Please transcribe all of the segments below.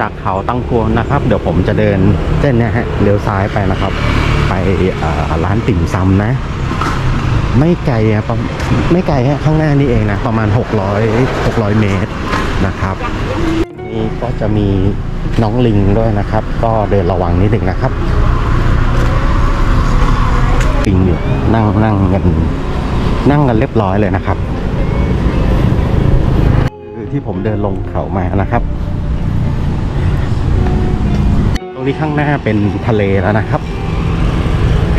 จากเขาตังกวนนะครับ เดี๋ยวผมจะเดินเส้นนี้ฮะเลี้ยวซ้ายไปนะครับ ไปร้านติ่มซำนะ ไม่ไกลอะประไม่ไกลฮะข้างหน้านี่เองนะ ประมาณ 600 600 เมตรนะครับนี่ก็จะมีน้องลิงด้วยนะครับ ก็เดินระวังนิดหนึ่งนะครับลิงอยู่นั่งนั่งกันนั่งกันเรียบร้อยเลยนะครับ คือที่ผมเดินลงเขามานะครับ รงนี้ข้างหน้าเป็นทะเลแล้วนะครับ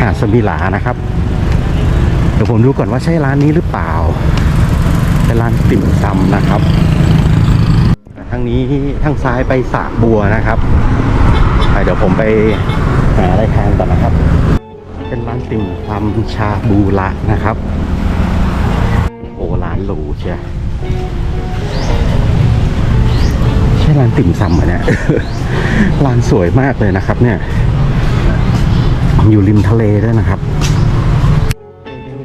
หาดสมิลานะครับ เดี๋ยวผมดูก่อนว่าใช่ร้านนี้หรือเปล่า เป็นร้านติ่มซำนะครับทางนี้ทางซ้ายไปสระบัวนะครับเดี๋ยวผมไปหาอะไรทานก่อนนะครับ เป็นร้านติ่มซำชาบูระนะครับ โอ้ร้านหรูเชีย ร้านติ่มซำเหรอะเนี่ยร้านสวยมากเลยนะครับ เนี่ย อยู่ริมทะเลด้วยนะครับ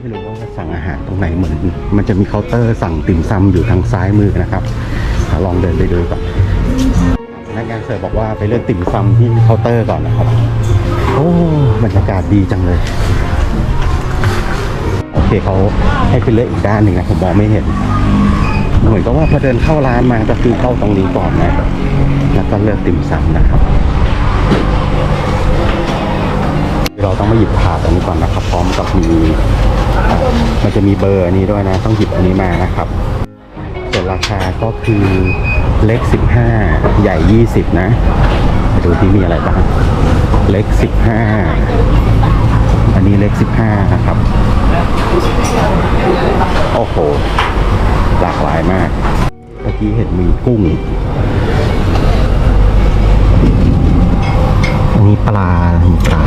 ไม่รู้ว่าจะสั่งอาหารตรงไหนเหมือน มันจะมีเคาน์เตอร์สั่งติ่มซำอยู่ทางซ้ายมือนะครับอะลองเดินไปดูก่อนพนักงานเสิร์ฟบอกว่าไปเลือกติ่มซำที่เคาน์เตอร์ก่อนนะครับ โอ้บรรยากาศดีจังเลยโอเคเขาให้ไปเลือกอีกด้านหนึ่งนะผมมองไม่เห็น เหมือนกับว่าพอเดินเข้าร้านมาก็คือเข้าตรงนี้ก่อนนะแล้วก็เลือกติ่มซำนะครับเราต้องมาหยิบถาดอันนี้ก่อนนะครับ พร้อมกับมีมันจะมีเบอร์นี้ด้วยนะ ต้องหยิบอันนี้มานะครับส่วนราคาก็คือเล็ก 15 ใหญ่ 20 นะดูที่มีอะไรบ้างเล็ก 15 อันนี้เล็ก 15 นะครับ โอ้โห หลากหลายมากเมื่อกี้เห็นมีกุ้ง อันนี้ปลาปลา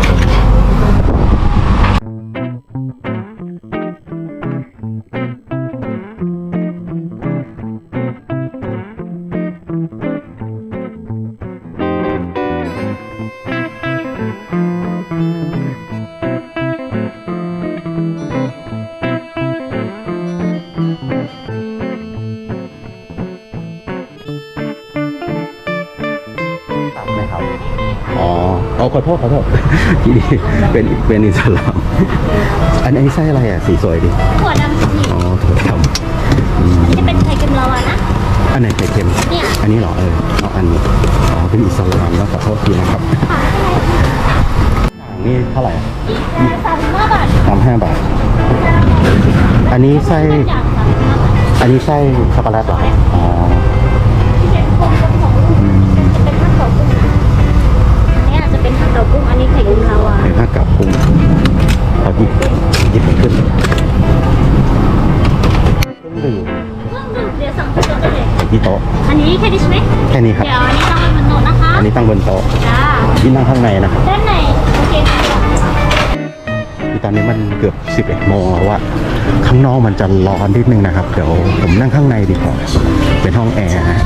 เอาขอโทษขอโทษทีนี้เป็นเป็นอิสลามอันนี้ไส้อะไรอะสีสวยดิถั่วดำสีอ๋อถั่วดำอืมนี่จะเป็นไข่เค็มลาวานะอันไหนไข่เค็มเนี่ยอันนี้เหรอเออเอาอันนี้อ๋อเป็นอิสลามแล้วขอโทษทีนะครับนี่เท่าไหร่สามสิบห้าบาทสามห้าบาท อันนี้ไส้จากสามสิบห้าบาทอันนี้ไส้ช็อกโกแลตเหรออ๋อ นั่งข้างในนะครับด้านในโอเคค่ะคือตอนนี้มันเกือบ 11 โมงแล้วอะข้างนอกมันจะร้อนนิดนึงนะครับ เดี๋ยวผมนั่งข้างในดีกว่า เป็นห้องแอร์ฮะ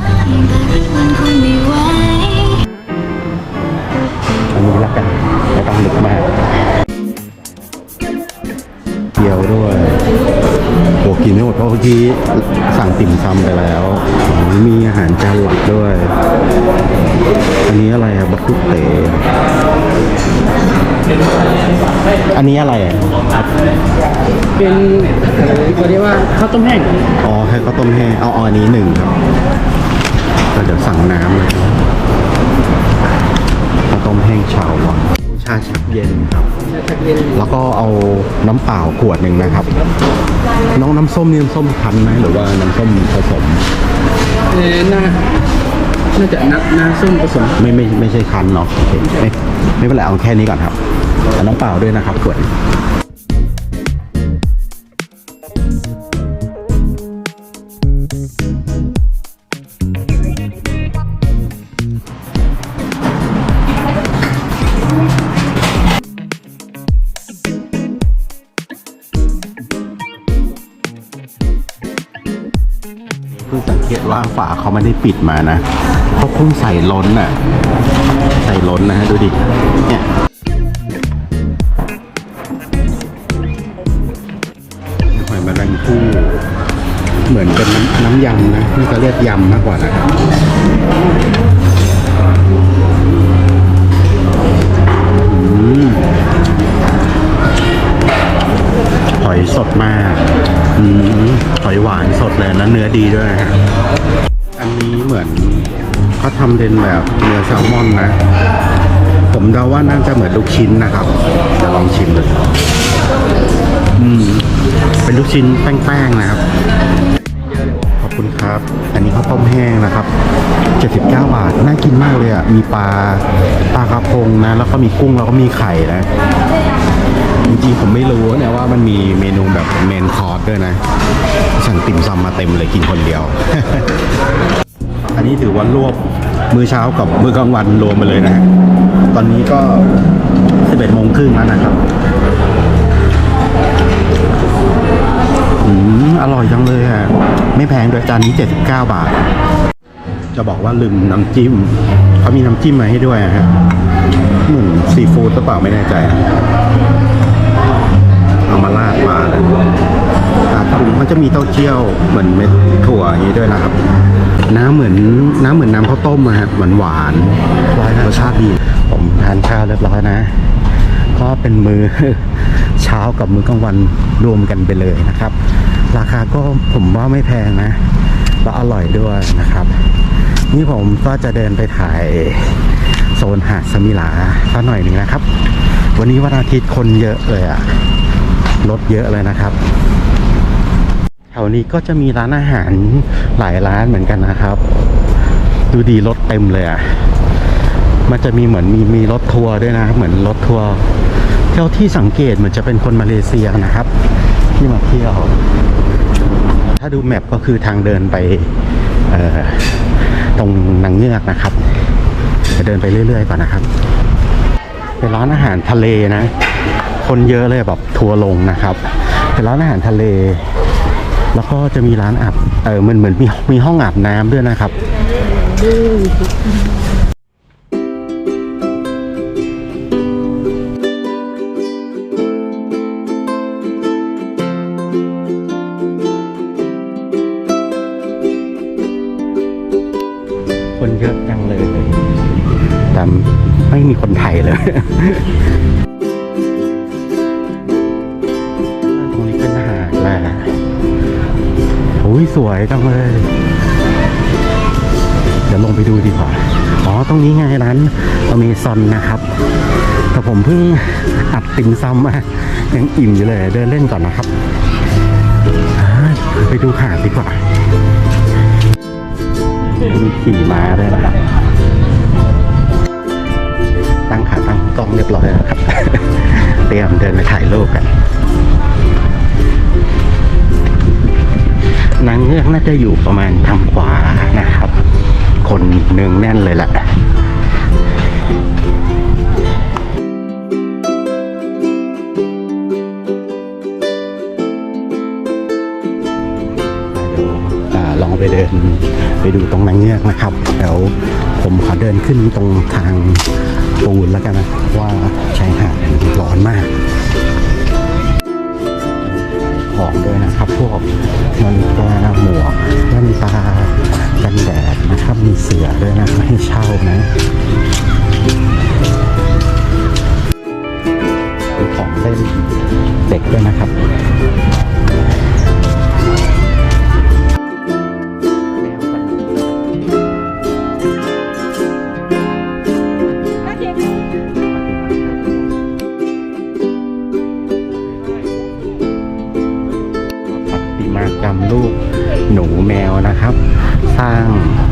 อันนี้ละกันไม่ต้องลึกมาก กินไม่หมดเพราะเมื่อกี้สั่งติ่มซำไปแล้วอ๋อมีอาหารจานหลักด้วย อันนี้อะไรอะบักกุเต๋อันนี้อะไรอะเป็นเขาเรียกว่าข้าวต้มแห้ง อ๋อให้ข้าวต้มแห้งเอาเอาอันนี้หนึ่งครับก็เดี๋ยวสั่งน้ำเลยข้าวต้มแห้งชาววังชาชักเย็นครับชักเย็น แล้วก็เอาน้ำเปล่าขวดหนึ่งนะครับ น้องน้ำส้มนี่น้ำส้มคั้นไหมหรือว่าน้ำส้มผสมเออน่าน่าจะน้ำน้ำส้มผสมไม่ไม่ไม่ใช่คั้นเนาะโอเคไม่ไม่เป็นไรเอาแค่นี้ก่อนครับเอาน้ำเปล่าด้วยนะครับขวด เกตว่าฝาเขาไม่ได้ปิดมานะเขาพุ่งใส่ล้นน่ะ ใส่ล้นนะฮะดูดิ เนี่ยหอยแมลงภู่เหมือนเป็นน้ำน้ำยำนะนี่ก็เรียกยำมากกว่านะครับอืม อยสดมากอืมหอยหวานสดเลยนะเนื้อดีด้วยฮะอันนี้เหมือนเขาทำเป็นแบบเนื้อแซลมอนนะ ผมเดาว่าน่าจะเหมือนลูกชิ้นนะครับจะลองชิมดูอืม เป็นลูกชิ้นแป้งๆนะครับ ขอบคุณครับ อันนี้ข้าวต้มแห้งนะครับ 79 บาท น่ากินมากเลยอะ มีปลา ปลากระพงนะ แล้วก็มีกุ้ง แล้วก็มีไข่นะ จริงๆผมไม่รู้นี่ยว่ามันมีเมนูแบบเมนคอร์สด้วยนะ สั่งติ่มซำมาเต็มเลยกินคนเดียว อันนี้ถือว่ารวบมื้อเช้ากับมื้อกลางวันรวมมาเลยนะ ตอนนี้ก็ 11โมงครึ่งแล้วนะครับอืมอร่อยจังเลยอะ ไม่แพงด้วยจานนี้ 79 บาท จะบอกว่าลืมน้ำจิ้ม เขามีน้ำจิ้มมาให้ด้วยฮะเหมือนซีฟู้ดหรือเปล่าไม่แน่ใจ เอามาราดมาเลยราดปรุงมันจะมีเต้าเจี้ยวเหมือนเม็ดถั่วอย่างนี้ด้วยนะครับ น้ำเหมือนน้ำเหมือนน้ำข้าวต้มอะฮะหวานหวานๆรสชาติดี ผมทานข้าวเรียบร้อยนะ ก็เป็นมือเช้ากับมื้อกลางวันรวมกันไปเลยนะครับ ราคาก็ผมว่าไม่แพงนะแล้วอร่อยด้วยนะครับ นี่ผมก็จะเดินไปถ่ายโซนหาดสมิลาสักหน่อยหนึ่งนะครับ วันนี้วันอาทิตย์คนเยอะเลยอะ รถเยอะเลยนะครับแถวนี้ก็จะมีร้านอาหารหลายร้านเหมือนกันนะครับ ดูดีรถเต็มเลยอะมันจะมีเหมือนมีมีรถทัวร์ด้วยนะ เหมือนรถทัวร์เที่ยวที่สังเกตเหมือนจะเป็นคนมาเลเซียนะครับ ที่มาเที่ยว ถ้าดูแมปก็คือทางเดินไปตรงนางเงือกนะครับจะเดินไปเรื่อยๆก่อนนะครับ เป็นร้านอาหารทะเลนะ คนเยอะเลยแบบทัวร์ลงนะครับเป็นร้านอาหารทะเล แล้วก็จะมีร้านอาบเออเหมือนเหมือนมีมีห้องอาบน้ำด้วยนะครับคนเยอะจังเลย แต่ไม่มีคนไทยเลย จังเลย เดี๋ยวลงไปดูดีกว่า อ๋อ ตรงนี้ไงร้านอเมซอนนะครับ แต่ผมเพิ่งอัดติ่มซำมายังอิ่มอยู่เลย เดินเล่นก่อนนะครับ ไปดูหาดดีกว่ามีขี่ม้าด้วยนะครับ ตั้งขาตั้งกล้องเรียบร้อยแล้วครับ เตรียมเดินไปถ่ายรูปกันางเงือกน่าจะอยู่ประมาณทางขวานะครับ คนเนืองแน่นเลยแหละลองไปเดินไปดูตรงนางเงือกนะครับเดี๋ยวผมขอเดินขึ้นตรงทางปูนแล้วกันนะว่าชายหาดร้อนมาก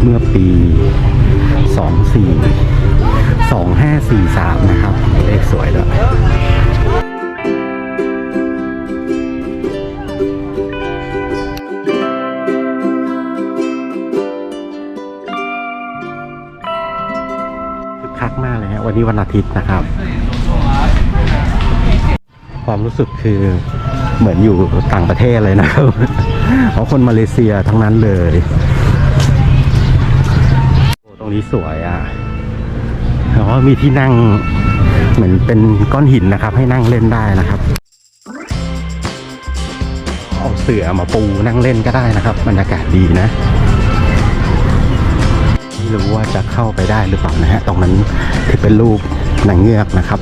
เมื่อปี 24 2543 นะครับ เลขสวยเลยคึกคักมากเลยฮะวันนี้วันอาทิตย์นะครับ ความรู้สึกคือเหมือนอยู่ต่างประเทศเลยนะครับ เพราะคนมาเลเซียทั้งนั้นเลย นี้สวยอะแล้วก็มีที่นั่งเหมือนเป็นก้อนหินนะครับ ให้นั่งเล่นได้นะครับ เอาเสือมาปูนั่งเล่นก็ได้นะครับบรรยากาศดีนะไม่รู้ว่าจะเข้าไปได้หรือเปล่านะฮะตรงนั้นถือเป็นรูปนางเงือกนะครับ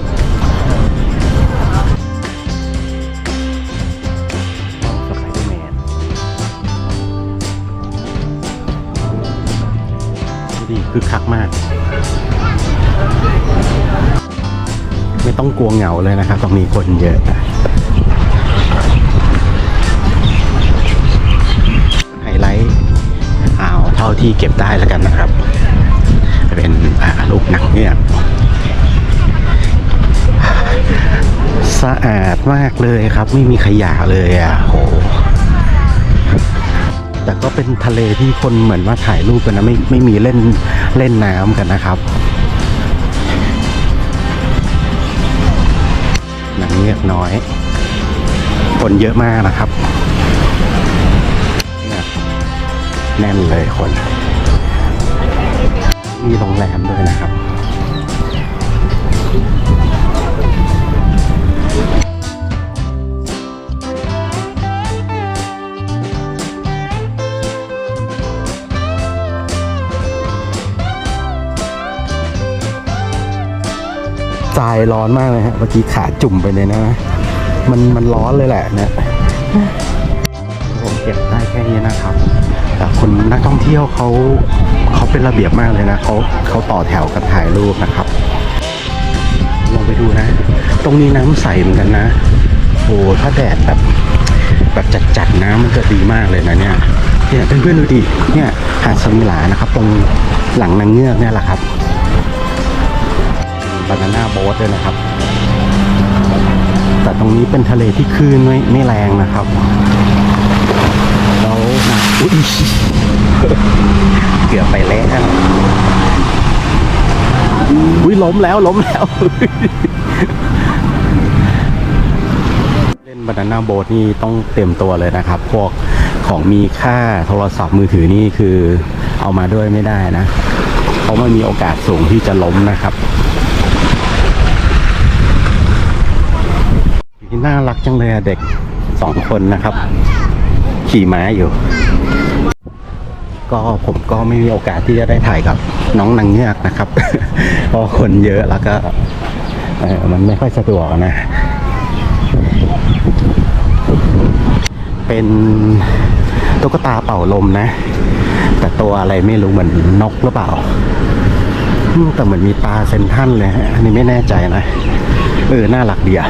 คือคักมาก ไม่ต้องกลัวเหงาเลยนะครับตรงนี้คนเยอะไฮไลท์เอาเท่าที่เก็บได้แล้วกันนะครับ เป็นลูกหนังเนี่ยสะอาดมากเลยครับ ไม่มีขยะเลยอะโห แต่ก็เป็นทะเลที่คนเหมือนว่าถ่ายรูปกันนะไม่ไม่มีเล่นเล่นน้ำกันนะครับหนังเงือกน้อย คนเยอะมากนะครับเนี่ยแน่นเลยคน มีโรงแรมด้วยนะครับายร้อนมากเลยฮะเมื่อกี้ขาจุ่มไปเลยนะ มันมันร้อนเลยแหละเนะผมเก็บได้แค่นี้นะครับแต่คนนักท่องเที่ยวเขาเขาเป็นระเบียบมากเลยนะเขาเขาต่อแถวกันถ่ายรูปนะครับลองไปดูนะ ตรงนี้น้ำใสเหมือนกันนะโอ้ถ้าแดดแบบแบบจัดๆน้ำมันจะดีมากเลยนะเนี่ยเนี่ยเพื่อนๆดูดิเนี่ยหาดสมิลานะครับ ตรงหลังนางเงือกเนี่ยแหละครับ บานาน่าโบ๊ทด้วยนะครับ แต่ตรงนี้เป็นทะเลที่คลื่นไม่ไม่แรงนะครับ แล้วนะอุ้ยเกือบไปแล้วอุ้ยล้มแล้วล้มแล้ว เล่นบานาน่าโบ๊ทนี่ต้องเตรียมตัวเลยนะครับ พวกของมีค่าโทรศัพท์มือถือนี่คือเอามาด้วยไม่ได้นะ เพราะมันมีโอกาสสูงที่จะล้มนะครับ น่ารักจังเลยอะเด็กสองคนนะครับ ขี่ม้าอยู่ ก็ผมก็ไม่มีโอกาสที่จะได้ถ่ายกับน้องนางเงือกนะครับเพราะคนเยอะแล้วก็มันไม่ค่อยสะดวกนะ เป็นตุ๊กตาเป่าลมนะ แต่ตัวอะไรไม่รู้เหมือนนกหรือเปล่า แต่เหมือนมีตาเซนทันเลยอันนี้ไม่แน่ใจนะ เออ น่ารักดีอะ